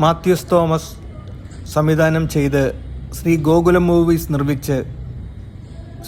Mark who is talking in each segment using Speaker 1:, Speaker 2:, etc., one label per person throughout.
Speaker 1: Mathews Thomas സംവിധാനം ചെയ്ത് Shri Gokulam movies നിർമ്മിച്ച്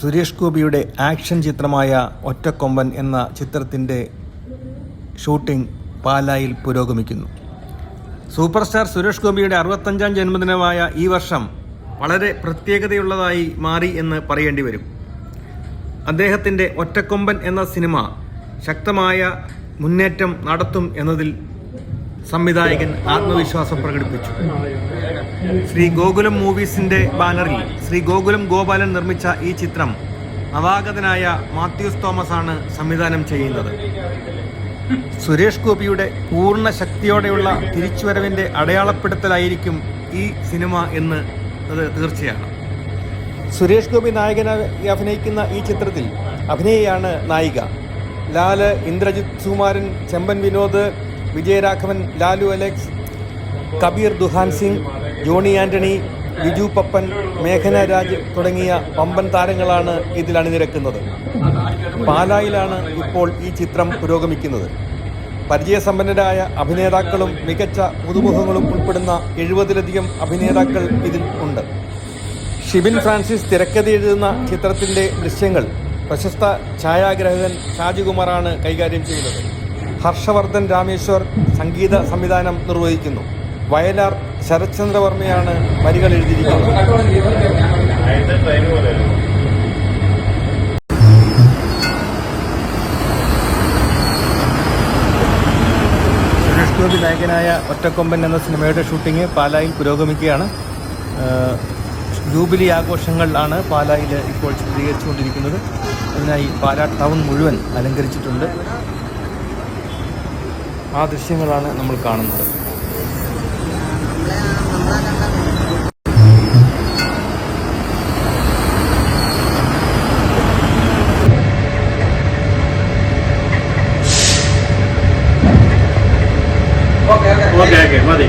Speaker 1: സുരേഷ് ഗോപിയുടെ ആക്ഷൻ ചിത്രമായ ഒറ്റക്കൊമ്പൻ എന്ന ചിത്രത്തിന്റെ ഷൂട്ടിംഗ് പാലായിൽ പുരോഗമിക്കുന്നു. സൂപ്പർസ്റ്റാർ സുരേഷ് ഗോപിയുടെ അറുപത്തഞ്ചാം ജന്മദിനമായ ഈ വർഷം വളരെ പ്രത്യേകതയുള്ളതായി മാറി എന്ന് പറയേണ്ടി വരും. അദ്ദേഹത്തിന്റെ ഒറ്റക്കൊമ്പൻ എന്ന സിനിമ ശക്തമായ മുന്നേറ്റം നടത്തും എന്നതിൽ സംവിധായകൻ ആത്മവിശ്വാസം പ്രകടിപ്പിച്ചു. ശ്രീ ഗോകുലം മൂവീസിന്റെ ബാനറിൽ ശ്രീ ഗോകുലം ഗോപാലൻ നിർമ്മിച്ച ഈ ചിത്രം നവാഗതനായ മാത്യൂസ് തോമസ് ആണ് സംവിധാനം ചെയ്യുന്നത്. സുരേഷ് ഗോപിയുടെ പൂർണ ശക്തിയോടെയുള്ള തിരിച്ചുവരവിന്റെ അടയാളപ്പെടുത്തലായിരിക്കും ഈ സിനിമ എന്ന് അത് തീർച്ചയാണ്. സുരേഷ് ഗോപി നായകനായി അഭിനയിക്കുന്ന ഈ ചിത്രത്തിൽ അഭിനയിയാണ് നായിക. ലാൽ ഇന്ദ്രജിത് സുമാരൻ ചെമ്പൻ വിനോദ് വിജയരാഘവൻ ലാലു അലക്സ് കബീർ ദുഹാൻ സിംഗ് ജോണി ആന്റണി ബിജു പപ്പൻ മേഘന രാജ് തുടങ്ങിയ പമ്പൻ താരങ്ങളാണ് ഇതിൽ അണിനിരക്കുന്നത്. പാലായിലാണ് ഇപ്പോൾ ഈ ചിത്രം പുരോഗമിക്കുന്നത്. പരിചയസമ്പന്നരായ അഭിനേതാക്കളും മികച്ച പുതുമുഖങ്ങളും ഉൾപ്പെടുന്ന എഴുപതിലധികം അഭിനേതാക്കൾ ഇതിൽ ഉണ്ട്. ഷിബിൻ ഫ്രാൻസിസ് തിരക്കഥ എഴുതുന്ന ചിത്രത്തിന്റെ ദൃശ്യങ്ങൾ പ്രശസ്ത ഛായാഗ്രാഹകൻ ഷാജികുമാറാണ് കൈകാര്യം ചെയ്യുന്നത്. ഹർഷവർദ്ധൻ രാമേശ്വർ സംഗീത സംവിധാനം നിർവഹിക്കുന്നു. വയലാർ ശരത്ചന്ദ്രവർമ്മയാണ് വരികൾ എഴുതിയിരിക്കുന്നത്. സുരേഷ് ഗോപി നായകനായ ഒറ്റക്കൊമ്പൻ എന്ന സിനിമയുടെ ഷൂട്ടിംഗ് പാലായിൽ പുരോഗമിക്കുകയാണ്. ജൂബിലി ആഘോഷങ്ങളാണ് പാലായിൽ ഇപ്പോൾ ചിത്രീകരിച്ചുകൊണ്ടിരിക്കുന്നത്. അതിനായി പാല ടൗൺ മുഴുവൻ അലങ്കരിച്ചിട്ടുണ്ട്. ആ ദൃശ്യങ്ങളാണ് നമ്മൾ കാണുന്നത്.
Speaker 2: ഓക്കെ ഓക്കെ മതി.